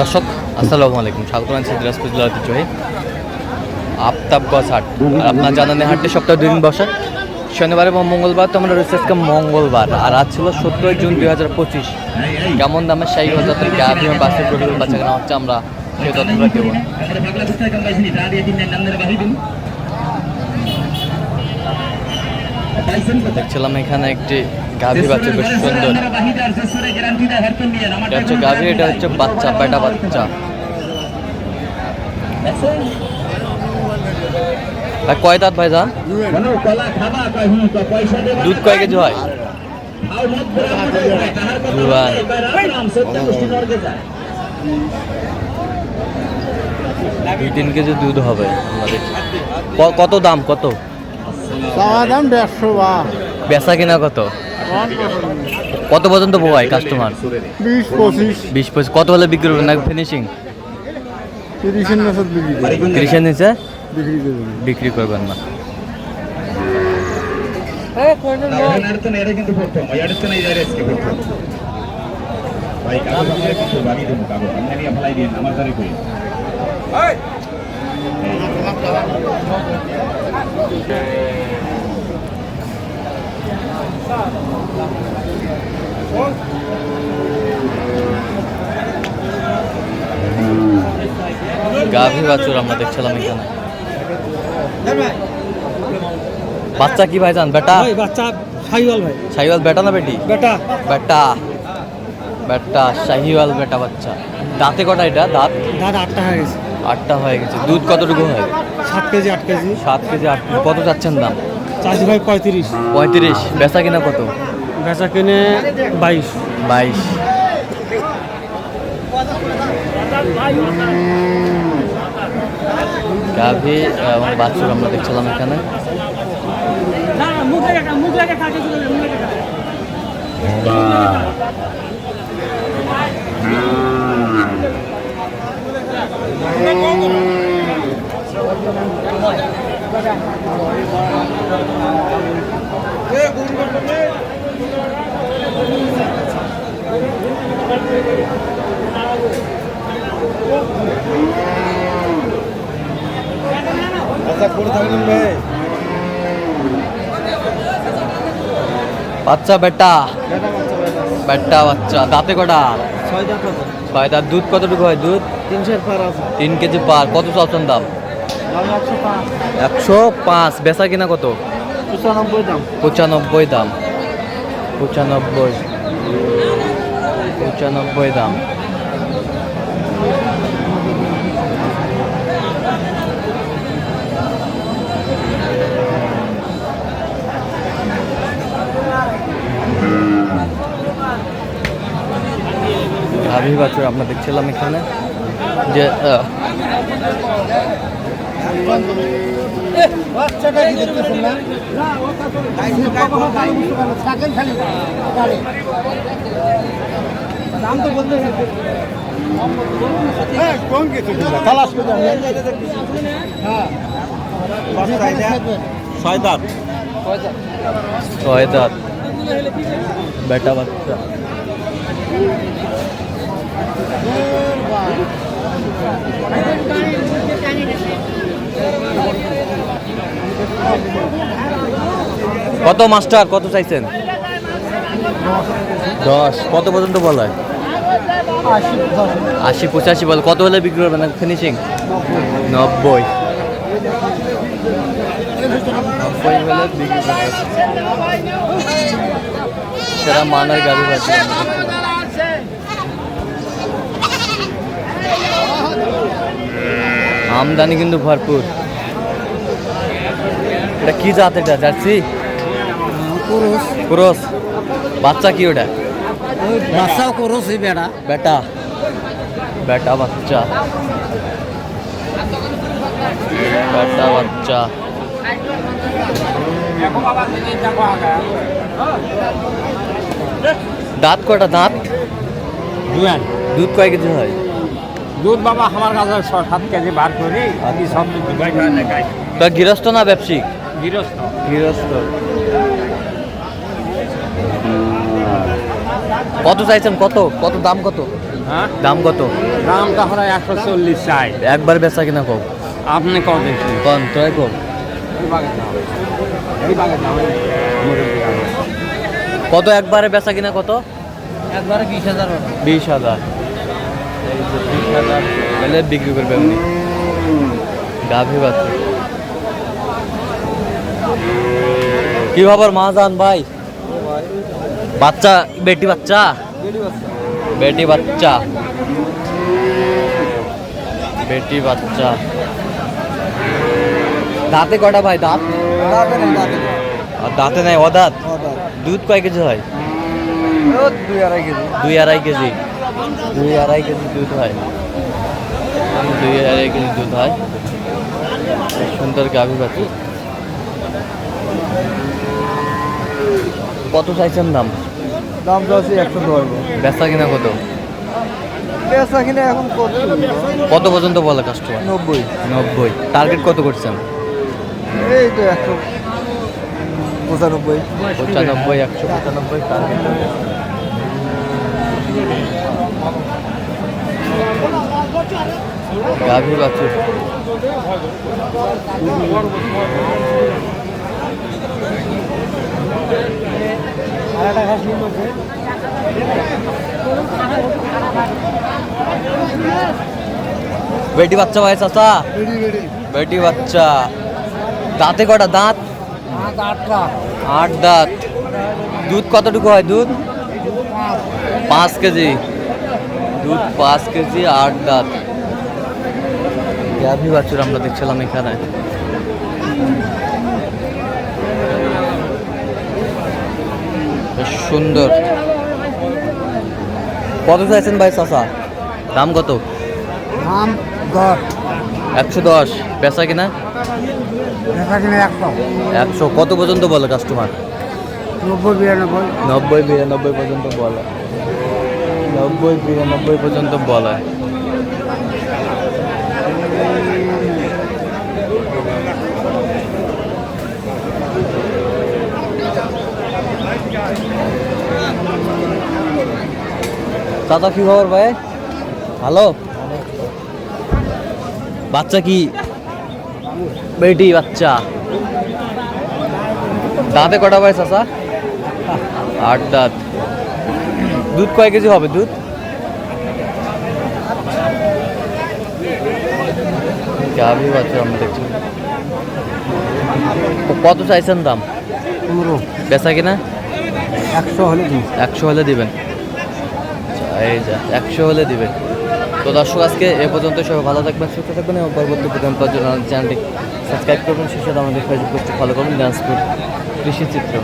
দর্শক, আসসালামু আলাইকুম। স্বাগত জানাচ্ছি দিনাজপুর জেলার ঐতিহ্যবাহী আফতাবগঞ্জ হাট আর আপনার জানান হাটটি সপ্তাহে দুদিন বসে। শনিবার এবং মঙ্গলবার তো আমরা রয়েছে মঙ্গলবার। আর আজ ছিল সতেরোই জুন দুই হাজার পঁচিশ। কেমন দামে সেই হাজার গাভি বাসে প্রবল বাচ্চা কেনা হচ্ছে, আমরা সেই তথ্যটা দেবো। দেখছিলাম এখানে একটি গাভি বাচ্চা, বেশ সুন্দর। এটা হচ্ছে গাভি, এটা হচ্ছে বাচ্চা, বেটা বাচ্চা। কয় দাঁত ভাই যান দুধ কয় কেজি হয়? দুই তিন কেজি দুধ হবে। কত দাম? কত? চাওয়া দাম দেড়শো বা বেচা কিনা কত? কত পর্যন্ত পোয়ায় কাস্টমার বিশ পঁচিশ। বিশ পঁচিশ। কত হলে বিক্রি করবেন? না ফিনিশিং তিরিশের নেশাত বিক্রি করি তিরিশের নিচে? বিক্রি করি বিক্রি করবেন না। গাভী বাছুর আমরা দেখছিলাম এখানে। বাচ্চা কি ভাই জান বেটা বাচ্চা ভাই। শাহিওয়াল বেটা না বেটি? বেটা। বেটা। বেটা শাহিওয়াল বেটা বাচ্চা। দাঁতে কটা এটা? দাঁত? দাদা আটটা হয়ে গেছে। আটটা হয়ে গেছে। দুধ কতটুকু হয় সাত কেজি আট কেজি। সাত কেজি আট কেজি। কত চাচ্ছেন দাম? চাষি ভাই পঁয়ত্রিশ। পঁয়ত্রিশ। বেচা কিনা কত? বেচা কিনে বাইশ। বাইশ। গাভী এবং বাছুর আমরা দেখছিলাম এখানে। বাচ্চা বেটা। বেটা বাচ্চা দাঁতে কটা? ছয় দাঁত। দুধ কতটুকু হয়? দুধ? তিন কেজি পার কত চাচ্ছেন দাম? একশো পাঁচ। বেচা কিনা কত? পঁচানব্বই দাম। পঁচানব্বই দাম। পঁচানব্বই। পঁচানব্বই দাম। গাভী বাছুর আমরা দেখছিলাম এখানে। যে আহ, বাচ্চাটা কি দেখতেছেন না থাকেন খালি দাম তো বলতে কম কিছু তালাশ করে হ্যাঁ ছয় দাঁত ছয় দাঁত বেটা বাচ্চা কত মাস্টার কত চাইছেন? দশ। কত পর্যন্ত বলা হয়? আশি পঁচাশি বল। কত হলে বিক্রি করবেন? ফিনিশিং নব্বই। নব্বই হলে বিক্রি করবেন। সেরা মানের গাড়ি পাচ্ছি আমদানি কিন্তু ভরপুর। এটা কি জাত এটা জার্সি? ক্রস বাচ্চা কি ওটা? বাচ্চাও করস বেড়া বেটা। বেটা। বাচ্চা। বেটা বাচ্চা। দাঁত কটা দাঁত? দুধ কয় কেজি হয়? দুধ বাবা আমার কাছে ছ সাত কেজি বার করি আমি সব তো গৃহস্থ না ব্যবসায়িক? গৃহস্থ। গৃহস্থ। কত চাইছেন? কত? কত দাম কত? হ্যাঁ? দাম কত? দামটা হলো একশো চল্লিশ চাই একবার বেচা কিনা কম? আপনি কম ট্রাই কম দাম। দাম মুরব্বী দাম। কত একবারে বেচা কিনা কত? একবারে বিশ হাজার। বিশ হাজার। এই যে হাজার হলে বিক্রি করবে এমনি গাভী বাচ্চা। কি খবর মাহাজান ভাই? বাচ্চা বেটি বাচ্চা? বেটি বাচ্চা। বেটি বাচ্চা। দাঁতে কটা ভাই দাঁত? আর দাঁতে নাই অদাঁত? দুধ কয় কেজি হয়? দুই আড়াই কেজি। দুই আড়াই কেজি। দুই আড়াই কেজি দুধ হয়। দুই আড়াই কেজি দুধ হয়। সুন্দর গাভী বাচ্চা। কত চাইছেন দাম? দাম চাচ্ছি একশো দশ। বেচা কিনা কত? পেঁচা কিনা এখন কত কত পর্যন্ত বলে কাস্টমার নব্বই। নব্বই। টার্গেট কত করছেন? এই তো একশো পঁচানব্বই। পঁচানব্বই একশো পঁচানব্বই টার্গেট গাভী বাছুর বেটি বাচ্চা ভাই, চাচা। বেটি বাচ্চা। দাঁতে কটা দাঁত? আট দাঁত। দুধ কতটুকু হয় দুধ? পাঁচ কেজি। দুধ পাঁচ কেজি আট দাঁত। গাভী বাছুর আমরা দেখছিলাম এখানে। সুন্দর। কত চাইছেন ভাই চাষা দাম কত? দাম দশ। একশো দশ। পেশা কিনা? একশো। কত পর্যন্ত বলে কাস্টমার নব্বই বিরানব্বই। নব্বই বিরানব্বই পর্যন্ত বলে। নব্বই, বিরানব্বই পর্যন্ত বলে দাদা কি খবর ভাই? ভালো? বাচ্চা কি? বেটি, বাচ্চা। দাঁতে কটা ভাই, চাচা? আট দাঁত দুধ কয় কেজি হবে দুধ? গাভী বাচ্চা আমরা দেখছি। তো কত চাইছেন দাম? পনেরো। বেচা কিনা? একশো হলে দিন। একশো হলে দিবেন। এই যা একশো হলে দিবেন। তো দর্শক আজকে এ পর্যন্ত সবাই ভালো থাকবেন সুস্থ থাকবেন এবং পরবর্তী প্রোগ্রাম পাওয়ার জন্য চ্যানেলটি সাবস্ক্রাইব করবেন। সেই সাথে আমাদের ফেসবুক ফলো করবেন ডান্সপুর কৃষি চিত্র